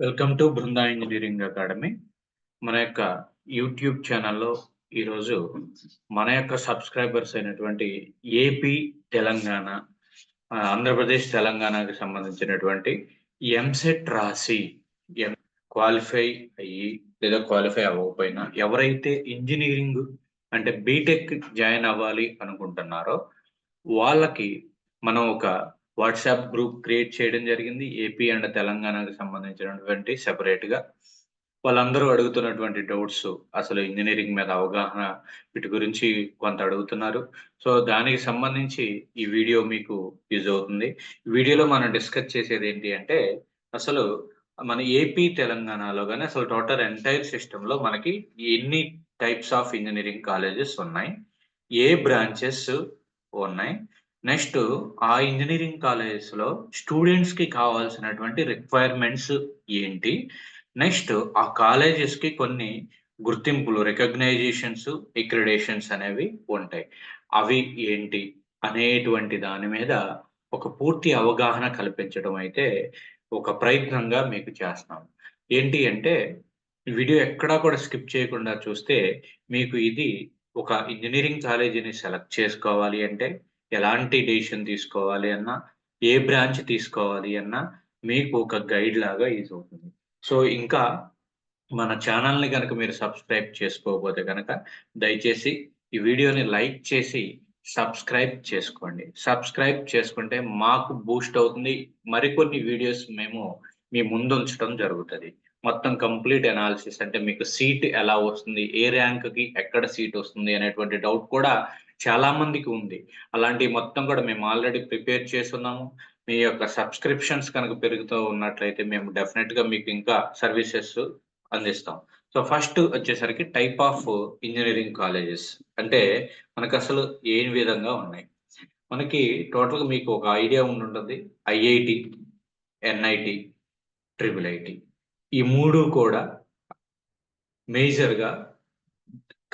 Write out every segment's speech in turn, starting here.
Welcome to Brinda engineering academy. మన యొక్క YouTube ఛానల్లో ఈరోజు మన యొక్క సబ్స్క్రైబర్స్ అయినటువంటి ఏపీ తెలంగాణ ఆంధ్రప్రదేశ్ తెలంగాణకి సంబంధించినటువంటి ఎంసెట్ రాసి ఎం క్వాలిఫై అయ్యి లేదా క్వాలిఫై అవ్వకపోయినా ఎవరైతే ఇంజనీరింగ్ అంటే బీటెక్ జాయిన్ అవ్వాలి అనుకుంటున్నారో వాళ్ళకి మనం ఒక వాట్సాప్ గ్రూప్ క్రియేట్ చేయడం జరిగింది. ఏపీ అండ్ తెలంగాణకు సంబంధించినటువంటి సెపరేట్గా వాళ్ళందరూ అడుగుతున్నటువంటి డౌట్స్ అసలు ఇంజనీరింగ్ మీద అవగాహన వీటి గురించి కొంత అడుగుతున్నారు. సో దానికి సంబంధించి ఈ వీడియో మీకు యూజ్ అవుతుంది. ఈ వీడియోలో మనం డిస్కస్ చేసేది ఏంటి అంటే అసలు మన ఏపీ తెలంగాణలో కానీ అసలు టోటల్ ఎంటైర్ సిస్టంలో మనకి ఎన్ని టైప్స్ ఆఫ్ ఇంజనీరింగ్ కాలేజెస్ ఉన్నాయి? ఏ బ్రాంచెస్ ఉన్నాయి? నెక్స్ట్ ఆ ఇంజనీరింగ్ కాలేజెస్లో స్టూడెంట్స్కి కావాల్సినటువంటి రిక్వైర్మెంట్స్ ఏంటి? నెక్స్ట్ ఆ కాలేజెస్కి కొన్ని గుర్తింపులు రికగ్నైజేషన్స్ ఎక్రిడేషన్స్ అనేవి ఉంటాయి. అవి ఏంటి? అనేటువంటి దాని మీద ఒక పూర్తి అవగాహన కల్పించడం అయితే ఒక ప్రయత్నంగా మీకు చేస్తాం. ఏంటి అంటే వీడియో ఎక్కడా కూడా స్కిప్ చేయకుండా చూస్తే మీకు ఇది ఒక ఇంజనీరింగ్ కాలేజీని సెలెక్ట్ చేసుకోవాలి అంటే ఎలాంటి డెసిషన్ తీసుకోవాలి అన్నా ఏ బ్రాంచ్ తీసుకోవాలి అన్నా మీకు ఒక గైడ్ లాగా యూజ్ అవుతుంది. సో ఇంకా మన ఛానల్ని కనుక మీరు సబ్స్క్రైబ్ చేసుకోకపోతే కనుక దయచేసి ఈ వీడియోని లైక్ చేసి సబ్స్క్రైబ్ చేసుకోండి. సబ్స్క్రైబ్ చేసుకుంటే మాకు బూస్ట్ అవుతుంది. మరికొన్ని వీడియోస్ మేము మీ ముందు ఉంచడం జరుగుతుంది. మొత్తం కంప్లీట్ అనాలిసిస్ అంటే మీకు సీట్ ఎలా వస్తుంది ఏ ర్యాంక్కి ఎక్కడ సీట్ వస్తుంది అనేటువంటి డౌట్ కూడా చాలా మందికి ఉంది. అలాంటి మొత్తం కూడా మేము ఆల్రెడీ ప్రిపేర్ చేస్తున్నాము. మీ యొక్క సబ్స్క్రిప్షన్స్ కనుక పెరుగుతూ ఉన్నట్లయితే మేము డెఫినెట్గా మీకు ఇంకా సర్వీసెస్ అందిస్తాం. సో ఫస్ట్ వచ్చేసరికి టైప్ ఆఫ్ ఇంజనీరింగ్ కాలేజెస్ అంటే మనకు అసలు ఏ విధంగా ఉన్నాయి? మనకి టోటల్గా మీకు ఒక idea ఉండుంటుంది. IIT NIT triple IT. ఈ మూడు కూడా మేజర్గా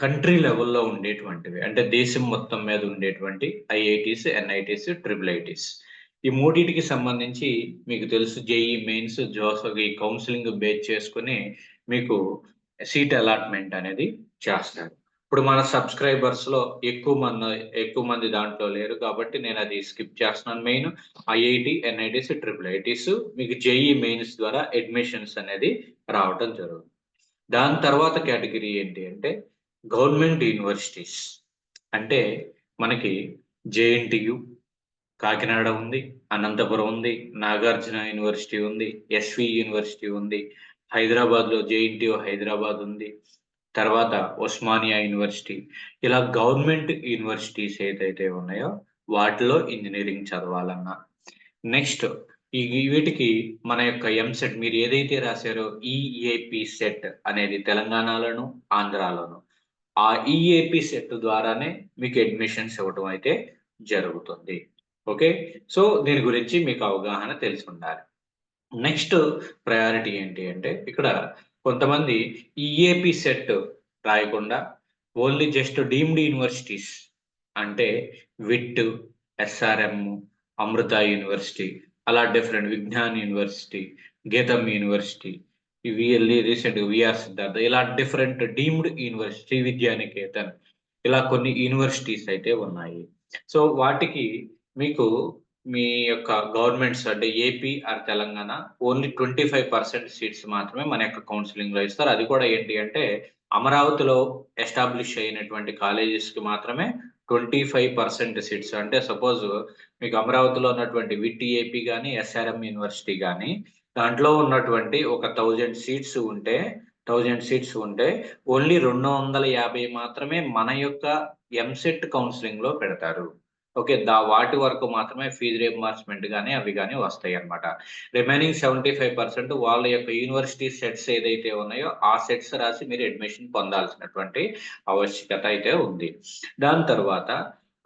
కంట్రీ లెవెల్లో ఉండేటువంటివి అంటే దేశం మొత్తం మీద ఉండేటువంటి ఐఐటీస్ ఎన్ఐటీస్ ట్రిపుల్ ఐటీస్ ఈ మూడింటికి సంబంధించి మీకు తెలుసు జేఈ మెయిన్స్ జోసఫ్ ఈ కౌన్సిలింగ్ బేస్ చేసుకుని మీకు సీట్ అలాట్మెంట్ అనేది చేస్తారు. ఇప్పుడు మన సబ్స్క్రైబర్స్లో ఎక్కువ మంది ఎక్కువ మంది దాంట్లో లేరు కాబట్టి నేను అది స్కిప్ చేస్తున్నాను. Main IIT NITs triple ITs మీకు జేఈ మెయిన్స్ ద్వారా అడ్మిషన్స్ అనేది రావటం జరుగుతుంది. దాని తర్వాత కేటగిరీ ఏంటి అంటే గవర్నమెంట్ యూనివర్సిటీస్. అంటే మనకి జేఎన్టీయు కాకినాడ ఉంది అనంతపురం ఉంది నాగార్జున యూనివర్సిటీ ఉంది ఎస్వి యూనివర్సిటీ ఉంది హైదరాబాద్లో జేఎన్టీయు హైదరాబాద్ ఉంది తర్వాత ఉస్మానియా యూనివర్సిటీ. ఇలా గవర్నమెంట్ యూనివర్సిటీస్ ఏదైతే ఉన్నాయో వాటిలో ఇంజనీరింగ్ చదవాలన్నా. నెక్స్ట్ ఈ వీటికి మన యొక్క ఎంసెట్ మీరు ఏదైతే రాశారో ఈఏపి సెట్ అనేది తెలంగాణలోను ఆంధ్రాలోను. ఆ ఈఏపి సెట్ ద్వారానే మీకు అడ్మిషన్స్ ఇవ్వటం అయితే జరుగుతుంది. ఓకే? సో దీని గురించి మీకు అవగాహన తెలిసి ఉండాలి నెక్స్ట్ ప్రయారిటీ ఏంటి అంటే ఇక్కడ కొంతమంది ఈఏపి సెట్ రాయకుండా ఓన్లీ జస్ట్ డీమ్డ్ యూనివర్సిటీస్ అంటే విట్ ఎస్ఆర్ఎం అమృత యూనివర్సిటీ అలా different Vignan university Gitam university VLE recent VR Siddhartha ఇలా డిఫరెంట్ డీమ్డ్ యూనివర్సిటీ విద్యానికేతన్ ఇలా కొన్ని యూనివర్సిటీస్ అయితే ఉన్నాయి. సో వాటికి మీకు మీ యొక్క గవర్నమెంట్స్ అంటే AP or Telangana only twenty five percent seats మాత్రమే మన యొక్క కౌన్సిలింగ్లో ఇస్తారు. అది కూడా ఏంటి అంటే అమరావతిలో ఎస్టాబ్లిష్ అయినటువంటి కాలేజెస్కి మాత్రమే ట్వంటీ ఫైవ్ పర్సెంట్ సీట్స్ అంటే సపోజ్ మీకు అమరావతిలో ఉన్నటువంటి విటిఏపి కానీ ఎస్ఆర్ఎం యూనివర్సిటీ కానీ దాంట్లో ఉన్నటువంటి ఒక థౌజండ్ సీట్స్ ఉంటే థౌజండ్ సీట్స్ ఉంటే ఓన్లీ రెండు వందల యాభై మాత్రమే మన యొక్క ఎంసెట్ కౌన్సిలింగ్లో పెడతారు. ఓకే దా వాటి వరకు మాత్రమే ఫీజు రియంబర్స్మెంట్ కానీ అవి కానీ వస్తాయి అనమాట రిమైనింగ్ సెవెంటీ ఫైవ్ పర్సెంట్ వాళ్ళ యొక్క యూనివర్సిటీ సెట్స్ ఏదైతే ఉన్నాయో ఆ సెట్స్ రాసి మీరు అడ్మిషన్ పొందాల్సినటువంటి ఆవశ్యకత అయితే ఉంది. దాని తర్వాత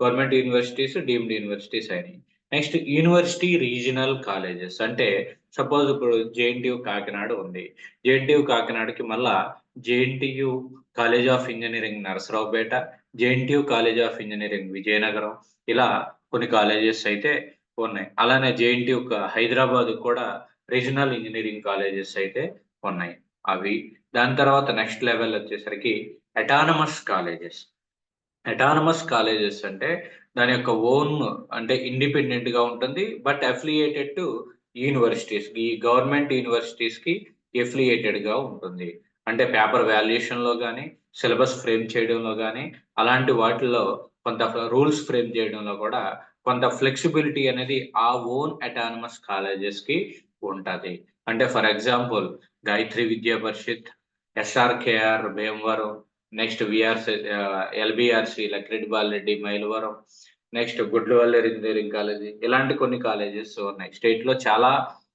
గవర్నమెంట్ యూనివర్సిటీస్ డీమ్డ్ యూనివర్సిటీస్ అయినాయి. Next university regional colleges. అంటే సపోజ్ ఇప్పుడు జేఎన్టీయు కాకినాడ ఉంది. జేఎన్టీయు కాకినాడకి మళ్ళా JNTU college of engineering Narasaraopet JNTU college of engineering Vizianagaram ఇలా కొన్ని కాలేజెస్ అయితే ఉన్నాయి. అలానే జేఎన్టీయు హైదరాబాద్ కూడా రీజనల్ ఇంజనీరింగ్ కాలేజెస్ అయితే ఉన్నాయి. అవి. దాని తర్వాత నెక్స్ట్ లెవెల్ వచ్చేసరికి అటానమస్ కాలేజెస్. అటానమస్ కాలేజెస్ అంటే దాని యొక్క ఓన్ అంటే ఇండిపెండెంట్గా ఉంటుంది బట్ అఫిలియేటెడ్ టు యూనివర్సిటీస్ ఈ గవర్నమెంట్ యూనివర్సిటీస్కి ఎఫిలియేటెడ్గా ఉంటుంది. అంటే పేపర్ వాల్యుయేషన్లో కానీ సిలబస్ ఫ్రేమ్ చేయడంలో కానీ అలాంటి వాటిల్లో కొంత రూల్స్ ఫ్రేమ్ చేయడంలో కూడా కొంత ఫ్లెక్సిబిలిటీ అనేది ఆ ఓన్ అటానమస్ కాలేజెస్కి ఉంటుంది. అంటే for example Gayatri Vidya Parishad SRKR Bhimavaram next VRC LBRC Lakireddy Balireddy Mylavaram next Gudlavalli engineering college ఇలాంటి కొన్ని కాలేజెస్ ఉన్నాయి. స్టేట్లో చాలా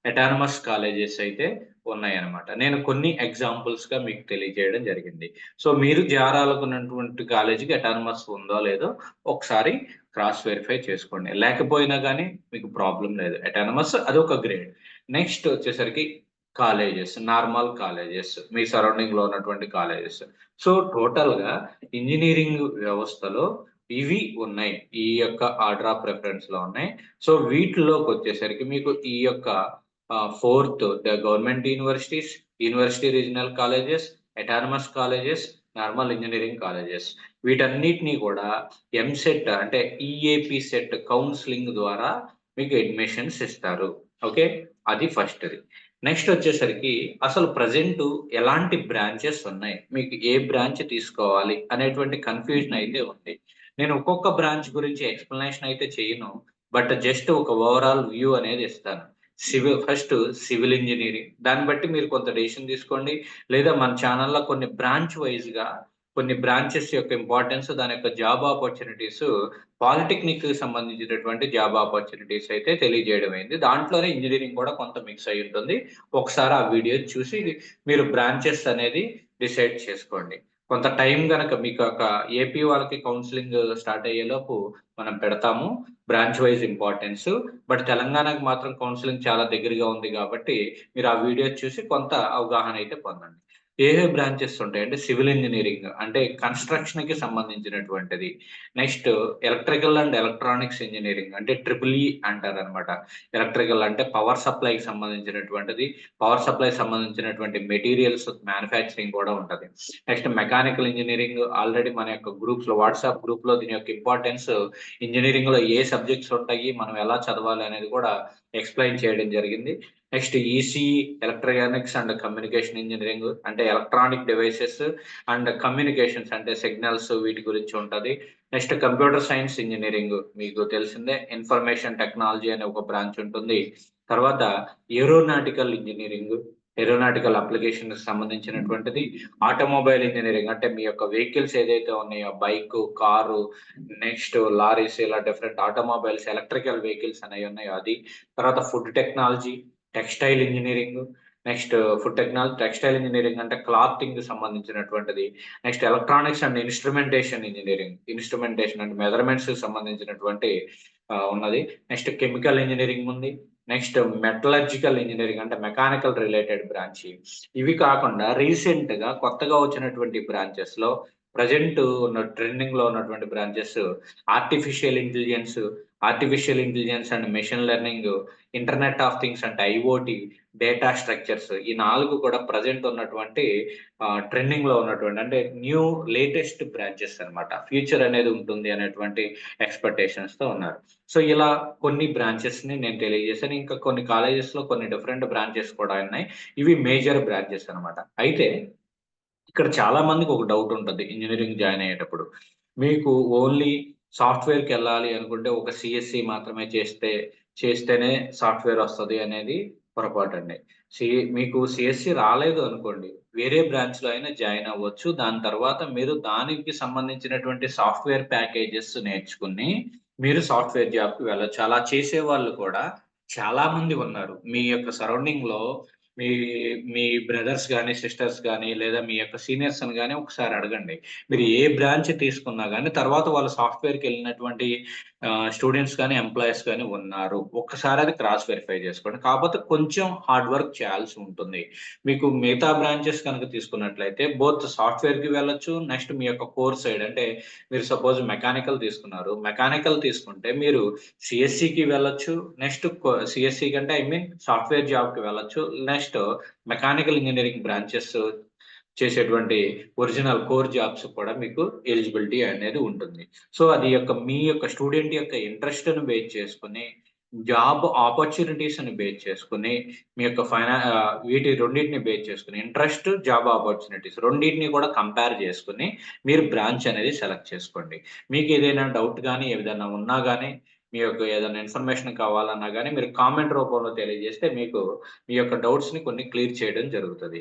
ఎటానమస్ కాలేజెస్ అయితే ఉన్నాయి అనమాట నేను కొన్ని ఎగ్జాంపుల్స్గా మీకు తెలియజేయడం జరిగింది. సో మీరు జారాలకున్నటువంటి కాలేజీకి అటానమస్ ఉందో లేదో ఒకసారి క్రాస్ వెరిఫై చేసుకోండి. లేకపోయినా కానీ మీకు ప్రాబ్లం లేదు. అటానమస్ అది ఒక గ్రేడ్. నెక్స్ట్ వచ్చేసరికి కాలేజెస్ నార్మల్ కాలేజెస్ మీ సరౌండింగ్లో ఉన్నటువంటి కాలేజెస్. సో టోటల్గా ఇంజనీరింగ్ వ్యవస్థలో ఇవి ఉన్నాయి. ఈ యొక్క ఆర్డర్ ఆఫ్ ప్రిఫరెన్స్లో ఉన్నాయి. సో వీటిలోకి వచ్చేసరికి మీకు ఈ యొక్క fourth the government universities university regional colleges autonomous colleges normal engineering colleges. వీటన్నిటినీ కూడా ఎంసెట్ అంటే ఈఏపి సెట్ కౌన్సిలింగ్ ద్వారా మీకు అడ్మిషన్స్ ఇస్తారు. ఓకే? అది ఫస్ట్ నెక్స్ట్ వచ్చేసరికి అసలు ప్రజెంట్ ఎలాంటి బ్రాంచెస్ ఉన్నాయి? మీకు ఏ బ్రాంచ్ తీసుకోవాలి? అనేటువంటి కన్ఫ్యూజన్ అయితే ఉంది. నేను ఒక్కొక్క బ్రాంచ్ గురించి ఎక్స్ప్లెనేషన్ అయితే చేయను. బట్ జస్ట్ ఒక ఓవరాల్ వ్యూ అనేది ఇస్తాను. Civil first civil engineering. దాన్ని బట్టి మీరు కొంత డెసిషన్ తీసుకోండి. లేదా మన ఛానల్లో కొన్ని బ్రాంచ్ వైజ్గా కొన్ని బ్రాంచెస్ యొక్క ఇంపార్టెన్స్ దాని యొక్క జాబ్ ఆపర్చునిటీస్ పాలిటెక్నిక్కి సంబంధించినటువంటి జాబ్ ఆపర్చునిటీస్ అయితే తెలియజేయడం అయింది. దాంట్లోనే ఇంజనీరింగ్ కూడా కొంత మిక్స్ అయి ఉంటుంది. ఒకసారి ఆ వీడియో చూసి మీరు బ్రాంచెస్ అనేది డిసైడ్ చేసుకోండి. కొంత టైం గనక మీకు ఒక ఏపీ వాళ్ళకి కౌన్సిలింగ్ స్టార్ట్ అయ్యేలోపు మనం పెడతాము బ్రాంచ్ వైజ్ ఇంపార్టెన్స్ బట్ తెలంగాణకు మాత్రం కౌన్సిలింగ్ చాలా దగ్గరగా ఉంది కాబట్టి మీరు ఆ వీడియో చూసి కొంత అవగాహన అయితే పొందండి. ఏ ఏ బ్రాంచెస్ ఉంటాయి? అంటే సివిల్ ఇంజనీరింగ్ అంటే కన్స్ట్రక్షన్కి సంబంధించినటువంటిది. Next electrical and electronics engineering అంటే ట్రిపుల్ ఈ అంటారు అనమాట ఎలక్ట్రికల్ అంటే పవర్ సప్లైకి సంబంధించినటువంటిది. పవర్ సప్లై సంబంధించినటువంటి మెటీరియల్స్ మ్యానుఫ్యాక్చరింగ్ కూడా ఉంటుంది. నెక్స్ట్ మెకానికల్ ఇంజనీరింగ్ ఆల్రెడీ మన యొక్క గ్రూప్స్లో వాట్సాప్ గ్రూప్లో దీని యొక్క ఇంపార్టెన్స్ ఇంజనీరింగ్లో ఏ సబ్జెక్ట్స్ ఉంటాయి మనం ఎలా చదవాలి అనేది కూడా ఎక్స్ప్లెయిన్ చేయడం జరిగింది. Next EC electronics and communication engineering అంటే ఎలక్ట్రానిక్ డివైసెస్ అండ్ కమ్యూనికేషన్స్ అంటే సిగ్నల్స్ వీటి గురించి ఉంటుంది. నెక్స్ట్ కంప్యూటర్ సైన్స్ ఇంజనీరింగ్ మీకు తెలిసిందే ఇన్ఫర్మేషన్ టెక్నాలజీ అనే ఒక బ్రాంచ్ ఉంటుంది. తర్వాత ఏరోనాటికల్ ఇంజనీరింగ్ ఏరోనాటికల్ అప్లికేషన్ సంబంధించినటువంటిది. ఆటోమొబైల్ ఇంజనీరింగ్ అంటే మీ యొక్క వెహికల్స్ ఏదైతే ఉన్నాయో బైక్ కారు నెక్స్ట్ లారీస్ ఇలా డిఫరెంట్ ఆటోమొబైల్స్ ఎలక్ట్రికల్ వెహికల్స్ అనేవి ఉన్నాయో అది. తర్వాత food technology textile engineering next food technology textile engineering అంటే క్లాతింగ్ సంబంధించినటువంటిది next electronics and instrumentation engineering instrumentation and measurements సంబంధించినటువంటి ఉన్నది. నెక్స్ట్ కెమికల్ ఇంజనీరింగ్ ఉంది. నెక్స్ట్ మెటలర్జికల్ ఇంజనీరింగ్ అంటే మెకానికల్ రిలేటెడ్ బ్రాంచ్. ఇవి కాకుండా రీసెంట్గా కొత్తగా వచ్చినటువంటి బ్రాంచెస్లో ప్రజెంట్ ఉన్న ట్రెండింగ్లో ఉన్నటువంటి branches artificial intelligence artificial intelligence and machine learning internet of things అంటే ఐఓటి డేటా స్ట్రక్చర్స్ ఈ నాలుగు కూడా ప్రజెంట్ ఉన్నటువంటి ట్రెండింగ్లో ఉన్నటువంటి అంటే న్యూ లేటెస్ట్ బ్రాంచెస్ అనమాట ఫ్యూచర్ అనేది ఉంటుంది అనేటువంటి ఎక్స్పెక్టేషన్స్తో ఉన్నారు. సో ఇలా కొన్ని బ్రాంచెస్ని నేను తెలియజేశాను. ఇంకా కొన్ని కాలేజెస్లో కొన్ని డిఫరెంట్ బ్రాంచెస్ కూడా ఉన్నాయి. ఇవి మేజర్ బ్రాంచెస్ అనమాట అయితే ఇక్కడ చాలా మందికి ఒక డౌట్ ఉంటుంది. ఇంజనీరింగ్ జాయిన్ అయ్యేటప్పుడు. మీకు ఓన్లీ సాఫ్ట్వేర్కి వెళ్ళాలి అనుకుంటే ఒక సిఎస్సి మాత్రమే చేస్తే చేస్తేనే సాఫ్ట్వేర్ వస్తుంది అనేది పొరపాటు అండి సి మీకు సిఎస్సి రాలేదు అనుకోండి వేరే బ్రాంచ్లో అయినా జాయిన్ అవ్వచ్చు. దాని తర్వాత మీరు దానికి సంబంధించినటువంటి సాఫ్ట్వేర్ ప్యాకేజెస్ నేర్చుకుని మీరు సాఫ్ట్వేర్ జాబ్కి వెళ్ళొచ్చు. అలా చేసే వాళ్ళు కూడా చాలా మంది ఉన్నారు. మీ యొక్క సరౌండింగ్లో మీ మీ బ్రదర్స్ కానీ సిస్టర్స్ కానీ లేదా మీ యొక్క సీనియర్స్ అని కానీ ఒకసారి అడగండి. మీరు ఏ బ్రాంచ్ తీసుకున్నా కానీ తర్వాత వాళ్ళు సాఫ్ట్వేర్కి వెళ్ళినటువంటి స్టూడెంట్స్ కానీ ఎంప్లాయీస్ కానీ ఉన్నారు. ఒక్కసారి అది క్రాస్ వెరిఫై చేసుకోండి. కాకపోతే కొంచెం హార్డ్ వర్క్ చేయాల్సి ఉంటుంది. మీకు మిగతా బ్రాంచెస్ కనుక తీసుకున్నట్లయితే బోత్ సాఫ్ట్వేర్కి వెళ్ళొచ్చు నెక్స్ట్ మీ యొక్క కోర్ సైడ్ అంటే మీరు సపోజ్ మెకానికల్ తీసుకున్నారు. మెకానికల్ తీసుకుంటే మీరు సిఎస్సికి వెళ్ళొచ్చు నెక్స్ట్ సిఎస్సి కంటే ఐ మీన్ సాఫ్ట్వేర్ జాబ్కి వెళ్ళొచ్చు నెక్స్ట్ మెకానికల్ ఇంజనీరింగ్ బ్రాంచెస్ చేసేటువంటి ఒరిజినల్ కోర్ జాబ్స్ కూడా మీకు ఎలిజిబిలిటీ అనేది ఉంటుంది. సో అది యొక్క మీ యొక్క స్టూడెంట్ యొక్క ఇంట్రెస్ట్ను బేస్ చేసుకుని జాబ్ ఆపర్చునిటీస్ని బేస్ చేసుకుని మీ యొక్క ఫైనా వీటి రెండింటిని బేస్ చేసుకుని ఇంట్రెస్ట్ జాబ్ ఆపర్చునిటీస్ రెండింటిని కూడా కంపేర్ చేసుకుని మీరు బ్రాంచ్ అనేది సెలెక్ట్ చేసుకోండి. మీకు ఏదైనా డౌట్ కానీ ఏదైనా ఉన్నా కానీ మీ యొక్క ఏదైనా ఇన్ఫర్మేషన్ కావాలన్నా కానీ మీరు కామెంట్ రూపంలో తెలియజేస్తే మీకు మీ యొక్క డౌట్స్ని కొన్ని క్లియర్ చేయడం జరుగుతుంది.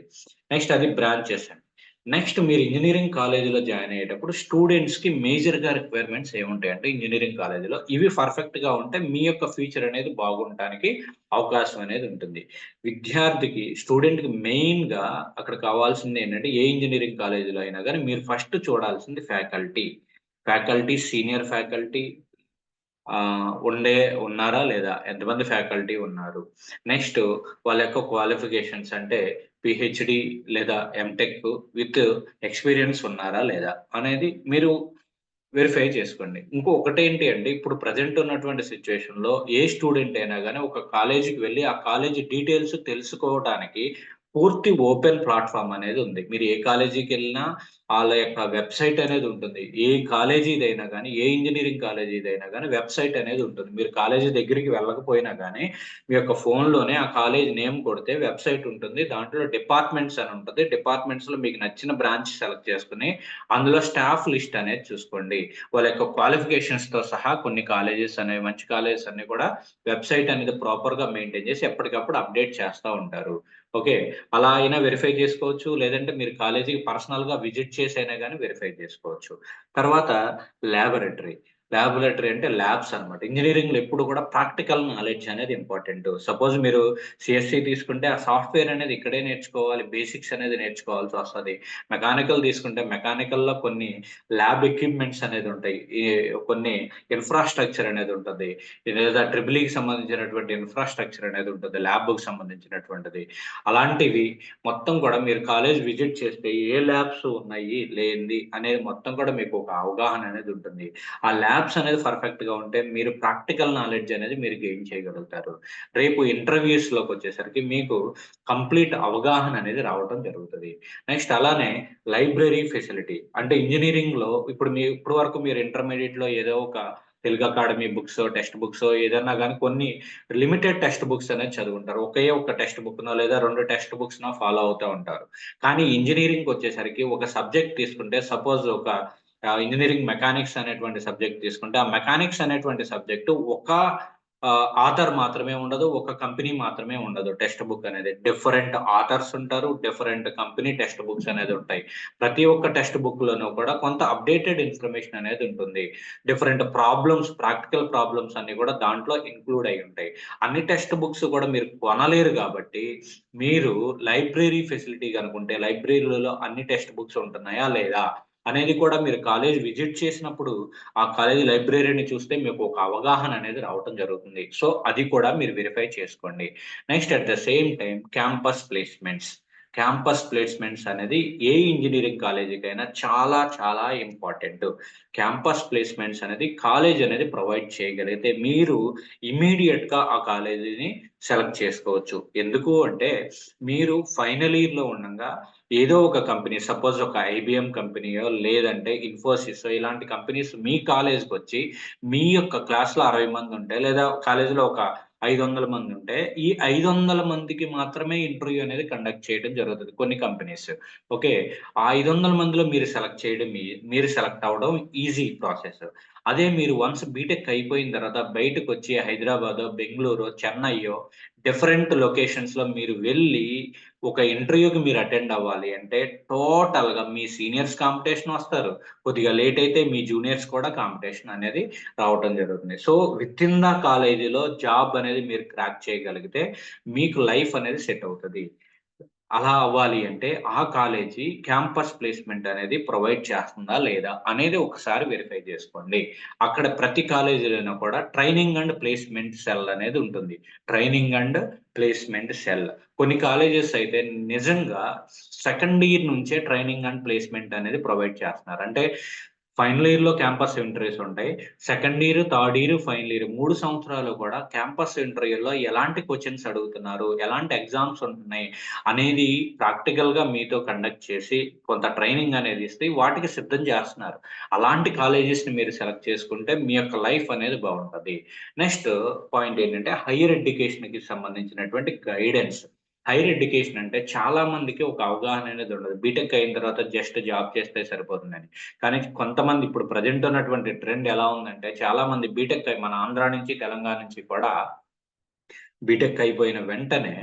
నెక్స్ట్ అది బ్రాంచెస్ అండి. నెక్స్ట్ మీరు ఇంజనీరింగ్ కాలేజీలో జాయిన్ అయ్యేటప్పుడు స్టూడెంట్స్కి మేజర్గా రిక్వైర్మెంట్స్ ఏముంటాయి అంటే ఇంజనీరింగ్ కాలేజీలో ఇవి పర్ఫెక్ట్గా ఉంటే మీ యొక్క ఫ్యూచర్ అనేది బాగుండటానికి అవకాశం అనేది ఉంటుంది. విద్యార్థికి స్టూడెంట్కి అక్కడ కావాల్సింది ఏంటంటే ఏ ఇంజనీరింగ్ కాలేజీలో అయినా కానీ మీరు ఫస్ట్ చూడాల్సింది ఫ్యాకల్టీ ఫ్యాకల్టీ సీనియర్ ఫ్యాకల్టీ ఉండే ఉన్నారా లేదా? ఎంతమంది ఫ్యాకల్టీ ఉన్నారు? నెక్స్ట్ వాళ్ళ యొక్క క్వాలిఫికేషన్స్ అంటే పిహెచ్డి లేదా ఎంటెక్ విత్ ఎక్స్పీరియన్స్ ఉన్నారా లేదా అనేది మీరు వెరిఫై చేసుకోండి. ఇంకో ఒకటేంటి అంటే ఇప్పుడు ప్రజెంట్ ఉన్నటువంటి సిచ్యువేషన్లో ఏ స్టూడెంట్ అయినా కానీ ఒక కాలేజీకి వెళ్ళి ఆ కాలేజీ డీటెయిల్స్ తెలుసుకోవడానికి పూర్తి ఓపెన్ ప్లాట్ఫామ్ అనేది ఉంది. మీరు ఏ కాలేజీకి వెళ్ళినా వాళ్ళ యొక్క వెబ్సైట్ అనేది ఉంటుంది. ఏ కాలేజీదైనా కానీ ఏ ఇంజనీరింగ్ కాలేజీదైనా కానీ వెబ్సైట్ అనేది ఉంటుంది. మీరు కాలేజీ దగ్గరికి వెళ్ళకపోయినా కానీ మీ యొక్క ఫోన్లోనే ఆ కాలేజ్ నేమ్ కొడితే వెబ్సైట్ ఉంటుంది. దాంట్లో డిపార్ట్మెంట్స్ అని ఉంటుంది. డిపార్ట్మెంట్స్లో మీకు నచ్చిన బ్రాంచ్ సెలెక్ట్ చేసుకుని అందులో స్టాఫ్ లిస్ట్ అనేది చూసుకోండి. వాళ్ళ యొక్క క్వాలిఫికేషన్స్తో సహా కొన్ని కాలేజెస్ అనేవి మంచి కాలేజెస్ అన్ని కూడా వెబ్సైట్ అనేది ప్రాపర్గా మెయింటైన్ చేసి ఎప్పటికప్పుడు అప్డేట్ చేస్తూ ఉంటారు. ఓకే. అలా అయినా వెరిఫై చేసుకోవచ్చు. లేదంటే మీరు కాలేజీకి పర్సనల్గా విజిట్ చేసి అయినా కానీ వెరిఫై చేసుకోవచ్చు. తర్వాత ల్యాబొరేటరీ ల్యాబొరేటరీ అంటే ల్యాబ్స్ అనమాట ఇంజనీరింగ్లో ఎప్పుడు కూడా ప్రాక్టికల్ నాలెడ్జ్ అనేది ఇంపార్టెంట్ సపోజ్ మీరు సిఎస్సి తీసుకుంటే ఆ సాఫ్ట్వేర్ అనేది ఇక్కడే నేర్చుకోవాలి బేసిక్స్ అనేది నేర్చుకోవాల్సి వస్తుంది. మెకానికల్ తీసుకుంటే మెకానికల్లో కొన్ని ల్యాబ్ ఎక్విప్మెంట్స్ అనేది ఉంటాయి. కొన్ని ఇన్ఫ్రాస్ట్రక్చర్ అనేది ఉంటుంది. లేదా ట్రిపుల్కి e సంబంధించినటువంటి ఇన్ఫ్రాస్ట్రక్చర్ అనేది ఉంటుంది ల్యాబ్కి సంబంధించినటువంటిది. అలాంటివి మొత్తం కూడా మీరు కాలేజ్ విజిట్ చేస్తే ఏ ల్యాబ్స్ ఉన్నాయి లేనిది అనేది మొత్తం కూడా మీకు ఒక అవగాహన అనేది ఉంటుంది. ఆ ల్యాబ్ ల్యాబ్స్ అనేది పర్ఫెక్ట్గా ఉంటే మీరు ప్రాక్టికల్ నాలెడ్జ్ అనేది మీరు గెయిన్ చేయగలుగుతారు. రేపు ఇంటర్వ్యూస్లోకి వచ్చేసరికి మీకు కంప్లీట్ అవగాహన అనేది రావడం జరుగుతుంది. నెక్స్ట్ అలానే లైబ్రరీ ఫెసిలిటీ అంటే ఇంజనీరింగ్లో ఇప్పుడు మీ ఇప్పుడు వరకు మీరు ఇంటర్మీడియట్లో ఏదో ఒక Telugu academy books text books ఏదన్నా కానీ కొన్ని లిమిటెడ్ టెక్స్ట్ బుక్స్ అనేది చదువుకుంటారు ఒకే ఒక టెక్స్ట్ బుక్ నో లేదా రెండు టెక్స్ట్ బుక్స్ నో ఫాలో అవుతూ ఉంటారు. కానీ ఇంజనీరింగ్ వచ్చేసరికి ఒక సబ్జెక్ట్ తీసుకుంటే సపోజ్ ఒక ఇంజనీరింగ్ మెకానిక్స్ అనేటువంటి సబ్జెక్ట్ తీసుకుంటే ఆ మెకానిక్స్ అనేటువంటి సబ్జెక్టు ఒక ఆథర్ మాత్రమే ఉండదు ఒక కంపెనీ మాత్రమే ఉండదు. టెక్స్ట్ బుక్ అనేది. డిఫరెంట్ ఆథర్స్ ఉంటారు డిఫరెంట్ కంపెనీ టెక్స్ట్ బుక్స్ అనేది ఉంటాయి. ప్రతి ఒక్క టెక్స్ట్ బుక్ లోనూ కూడా కొంత అప్డేటెడ్ ఇన్ఫర్మేషన్ అనేది ఉంటుంది. డిఫరెంట్ ప్రాబ్లమ్స్ ప్రాక్టికల్ ప్రాబ్లమ్స్ అన్ని కూడా దాంట్లో ఇంక్లూడ్ అయి ఉంటాయి. అన్ని టెక్స్ట్ బుక్స్ కూడా మీరు కొనలేరు కాబట్టి మీరు లైబ్రరీ ఫెసిలిటీ కనుకుంటే లైబ్రరీలలో అన్ని టెక్స్ట్ బుక్స్ ఉంటున్నాయా లేదా? అనేది కూడా మీరు కాలేజ్ విజిట్ చేసినప్పుడు ఆ కాలేజ్ లైబ్రరీని చూస్తే మీకు ఒక అవగాహన అనేది రావటం జరుగుతుంది. సో అది కూడా మీరు వెరిఫై చేసుకోండి. Next at the same time campus placements campus placements అనేది ఏ ఇంజనీరింగ్ కాలేజీకైనా చాలా చాలా ఇంపార్టెంట్ క్యాంపస్ ప్లేస్మెంట్స్ అనేది కాలేజ్ అనేది ప్రొవైడ్ చేయగలిగితే మీరు ఇమీడియట్గా ఆ కాలేజీని సెలెక్ట్ చేసుకోవచ్చు. ఎందుకు అంటే మీరు ఫైనల్ ఇయర్లో ఉండగా ఏదో ఒక కంపెనీ సపోజ్ ఒక ఐబిఎం కంపెనీయో లేదంటే ఇన్ఫోసిస్ ఇలాంటి కంపెనీస్ మీ కాలేజ్కి వచ్చి మీ యొక్క క్లాస్లో అరవై మంది ఉంటే లేదా కాలేజీలో ఒక ఐదు వందల మంది ఉంటే ఈ ఐదు వందల మందికి మాత్రమే ఇంటర్వ్యూ అనేది కండక్ట్ చేయడం జరుగుతుంది కొన్ని కంపెనీస్ ఓకే ఆ ఐదు వందల మందిలో మీరు సెలెక్ట్ చేయడం మీరు సెలెక్ట్ అవ్వడం ఈజీ ప్రాసెస్ అదే మీరు వన్స్ బీటెక్ అయిపోయిన తర్వాత బయటకు వచ్చి హైదరాబాద్ బెంగళూరు చెన్నైయో డిఫరెంట్ లొకేషన్స్లో మీరు వెళ్ళి ఒక ఇంటర్వ్యూకి మీరు అటెండ్ అవ్వాలి అంటే టోటల్గా మీ సీనియర్స్ కాంపిటీషన్ వస్తారు. కొద్దిగా లేట్ అయితే మీ జూనియర్స్ కూడా కాంపిటీషన్ అనేది రావటం జరుగుతుంది. సో విత్ ఇన్ ద కాలేజీలో జాబ్ అనేది మీరు క్రాక్ చేయగలిగితే మీకు లైఫ్ అనేది సెట్ అవుతుంది. అలా అవ్వాలి అంటే ఆ కాలేజీ క్యాంపస్ ప్లేస్మెంట్ అనేది ప్రొవైడ్ చేస్తుందా లేదా అనేది ఒకసారి వెరిఫై చేసుకోండి. అక్కడ ప్రతి కాలేజీలోనూ కూడా ట్రైనింగ్ అండ్ ప్లేస్మెంట్ సెల్ అనేది ఉంటుంది. Training and placement cell. కొన్ని కాలేజెస్ అయితే నిజంగా సెకండ్ ఇయర్ నుంచే ట్రైనింగ్ అండ్ ప్లేస్మెంట్ అనేది ప్రొవైడ్ చేస్తున్నారు. అంటే ఫైనల్ ఇయర్లో క్యాంపస్ ఇంటర్వ్యూస్ ఉంటాయి. Second year third year final year మూడు సంవత్సరాలు కూడా క్యాంపస్ ఇంటర్వ్యూలో ఎలాంటి క్వశ్చన్స్ అడుగుతున్నారు? ఎలాంటి ఎగ్జామ్స్ ఉంటున్నాయి? అనేది ప్రాక్టికల్గా మీతో కండక్ట్ చేసి కొంత ట్రైనింగ్ అనేది ఇస్తే వాటికి సిద్ధం చేస్తున్నారు. అలాంటి కాలేజెస్ని మీరు సెలెక్ట్ చేసుకుంటే మీ యొక్క లైఫ్ అనేది బాగుంటుంది. నెక్స్ట్ పాయింట్ ఏంటంటే హైయర్ ఎడ్యుకేషన్కి సంబంధించినటువంటి గైడెన్స్ హైయర్ ఎడ్యుకేషన్ అంటే చాలా మందికి ఒక అవగాహన అనేది ఉండదు. బీటెక్ అయిన తర్వాత జస్ట్ జాబ్ చేస్తే సరిపోతుందని. కానీ కొంతమంది ఇప్పుడు ప్రజెంట్ ఉన్నటువంటి ట్రెండ్ ఎలా ఉందంటే చాలా మంది బీటెక్ మన ఆంధ్ర నుంచి తెలంగాణ నుంచి కూడా బీటెక్ అయిపోయిన వెంటనే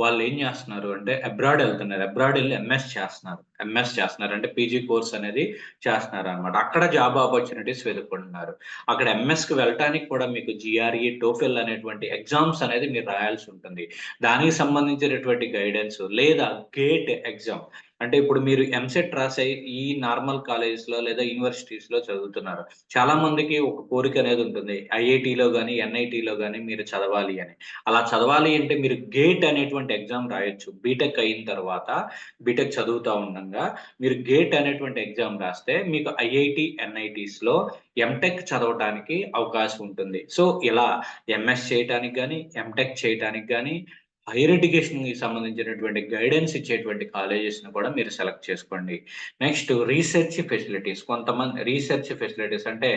వాళ్ళు ఏం చేస్తున్నారు అంటే అబ్రాడ్ వెళ్తున్నారు. అబ్రాడ్ వెళ్ళి ఎంఎస్ చేస్తున్నారు. ఎంఎస్ చేస్తున్నారు అంటే పీజీ కోర్స్ అనేది చేస్తున్నారు అనమాట అక్కడ జాబ్ ఆపర్చునిటీస్ వెతుక్కుంటున్నారు అక్కడ ఎంఎస్కి వెళ్ళటానికి కూడా మీకు జిఆర్ఈ టోఫిల్ అనేటువంటి ఎగ్జామ్స్ అనేది మీరు రాయాల్సి ఉంటుంది. దానికి సంబంధించినటువంటి గైడెన్స్ లేదా గేట్ ఎగ్జామ్ అంటే ఇప్పుడు మీరు ఎంసెట్ రాసే ఈ నార్మల్ కాలేజెస్లో లేదా యూనివర్సిటీస్లో చదువుతున్నారు. చాలా మందికి ఒక కోరిక అనేది ఉంటుంది. ఐఐటిలో కానీ ఎన్ఐటిలో కానీ మీరు చదవాలి అని. అలా చదవాలి అంటే మీరు గేట్ అనేటువంటి ఎగ్జామ్ రాయొచ్చు. బీటెక్ అయిన తర్వాత బీటెక్ చదువుతా ఉండగా మీరు గేట్ అనేటువంటి ఎగ్జామ్ రాస్తే మీకు ఐఐటి ఎన్ఐటిస్లో ఎంటెక్ చదవటానికి అవకాశం ఉంటుంది. సో ఇలా ఎంఎస్ చేయటానికి కానీ ఎంటెక్ చేయటానికి కానీ హైయర్ ఎడ్యుకేషన్కి సంబంధించినటువంటి గైడెన్స్ ఇచ్చేటువంటి కాలేజెస్ని కూడా మీరు సెలెక్ట్ చేసుకోండి. Next research facilities. కొంతమంది రీసెర్చ్ ఫెసిలిటీస్ అంటే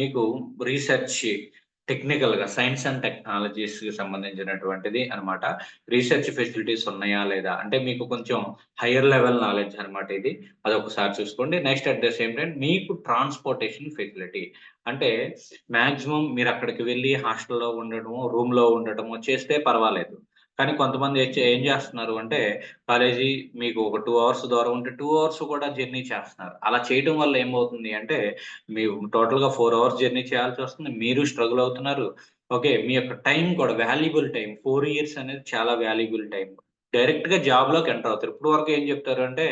మీకు రీసెర్చ్ టెక్నికల్గా సైన్స్ అండ్ టెక్నాలజీస్కి సంబంధించినటువంటిది అనమాట రీసెర్చ్ ఫెసిలిటీస్ ఉన్నాయా లేదా? అంటే మీకు కొంచెం హైయర్ లెవెల్ నాలెడ్జ్ అనమాట ఇది. అది ఒకసారి చూసుకోండి. Next at the same time మీకు ట్రాన్స్పోర్టేషన్ ఫెసిలిటీ. అంటే మాక్సిమం మీరు అక్కడికి వెళ్ళి హాస్టల్లో ఉండటము రూమ్లో ఉండటము చేస్తే పర్వాలేదు. కానీ కొంతమంది ఏం చేస్తున్నారు అంటే కాలేజీ మీకు ఒక టూ అవర్స్ దూరం ఉంటే టూ అవర్స్ కూడా జర్నీ చేస్తున్నారు. అలా చేయడం వల్ల ఏమవుతుంది అంటే మీరు టోటల్గా ఫోర్ అవర్స్ జర్నీ చేయాల్సి వస్తుంది మీరు స్ట్రగుల్ అవుతున్నారు. ఓకే మీ యొక్క టైం కూడా వాల్యుబుల్ టైం ఫోర్ ఇయర్స్ అనేది చాలా వాల్యుబుల్ టైం డైరెక్ట్గా జాబ్లోకి ఎంటర్ అవుతారు. ఇప్పుడు వరకు ఏం చెప్తారు అంటే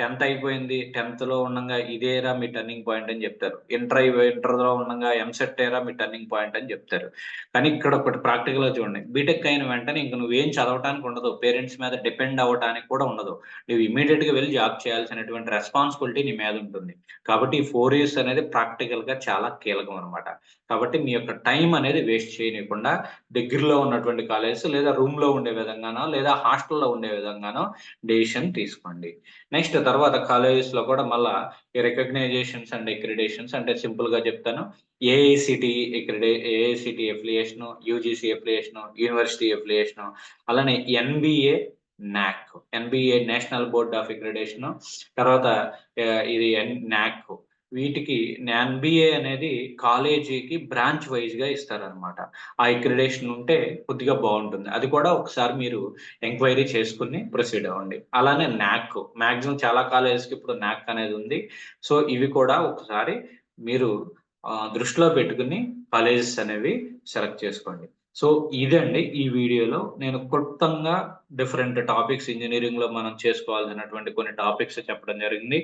టెన్త్ అయిపోయింది టెన్త్లో ఉండగా ఇదేరా మీ టర్నింగ్ పాయింట్ అని చెప్తారు. ఇంటర్ ఇంటర్లో ఉండగా ఎంసెట్ ఏరా మీ టర్నింగ్ పాయింట్ అని చెప్తారు. కానీ ఇక్కడ ఒకటి ప్రాక్టికల్గా చూడండి. బీటెక్ అయిన వెంటనే ఇంక నువ్వేం చదవటానికి ఉండదు. పేరెంట్స్ మీద డిపెండ్ అవ్వటానికి కూడా ఉండదు. నువ్వు ఇమీడియట్గా వెళ్ళి జాబ్ చేయాల్సినటువంటి రెస్పాన్సిబిలిటీ నీ మీద ఉంటుంది. కాబట్టి ఈ ఫోర్ ఇయర్స్ అనేది ప్రాక్టికల్గా చాలా కీలకం అనమాట కాబట్టి మీ యొక్క టైం అనేది వేస్ట్ చేయనివ్వకుండా దగ్గరలో ఉన్నటువంటి కాలేజెస్ లేదా రూమ్లో ఉండే విధంగానో లేదా హాస్టల్ లో ఉండే విధంగానో డెసిషన్ తీసుకోండి. నెక్స్ట్ తర్వాత కాలేజెస్లో కూడా మళ్ళా ఈ రికగ్నైజేషన్స్ అండ్ ఎక్రిడేషన్స్ అంటే సింపుల్గా చెప్తాను. AICTE ఎక్రిడే AICTE affiliation UGC affiliation university affiliation అలానే NBA NAAC NBA national board of accreditation తర్వాత ఇది నాక్ వీటికి ఎన్బిఏ అనేది కాలేజీకి బ్రాంచ్ వైజ్గా ఇస్తారనమాట ఆ ఎక్రిడేషన్ ఉంటే కొద్దిగా బాగుంటుంది. అది కూడా ఒకసారి మీరు ఎంక్వైరీ చేసుకుని ప్రొసీడ్ అవ్వండి. అలానే నాక్ మాక్సిమం చాలా కాలేజెస్కి ఇప్పుడు నాక్ అనేది ఉంది. సో ఇవి కూడా ఒకసారి మీరు దృష్టిలో పెట్టుకుని కాలేజెస్ అనేవి సెలెక్ట్ చేసుకోండి. సో ఇదండి ఈ వీడియోలో నేను క్లుప్తంగా డిఫరెంట్ టాపిక్స్ ఇంజనీరింగ్లో మనం చేసుకోవాల్సినటువంటి కొన్ని టాపిక్స్ చెప్పడం జరిగింది.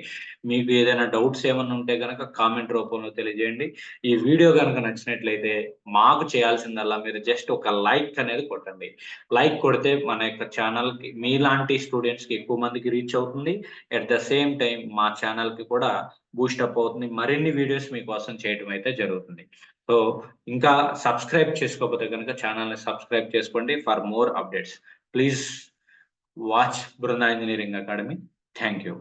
మీకు ఏదైనా డౌట్స్ ఏమైనా ఉంటే కనుక కామెంట్ రూపంలో తెలియజేయండి. ఈ వీడియో కనుక నచ్చినట్లయితే మాకు చేయాల్సిందల్లా మీరు జస్ట్ ఒక లైక్ అనేది కొట్టండి. లైక్ కొడితే మన యొక్క ఛానల్కి మీలాంటి స్టూడెంట్స్కి ఎక్కువ మందికి రీచ్ అవుతుంది. అట్ ద సేమ్ టైం మా ఛానల్కి కూడా బూస్టప్ అవుతుంది. మరిన్ని వీడియోస్ మీకోసం చేయడం అయితే జరుగుతుంది. సో ఇంకా సబ్స్క్రైబ్ చేసుకోకపోతే కనుక ఛానల్ని సబ్స్క్రైబ్ చేసుకోండి for more updates. Please watch Brinda engineering academy. Thank you.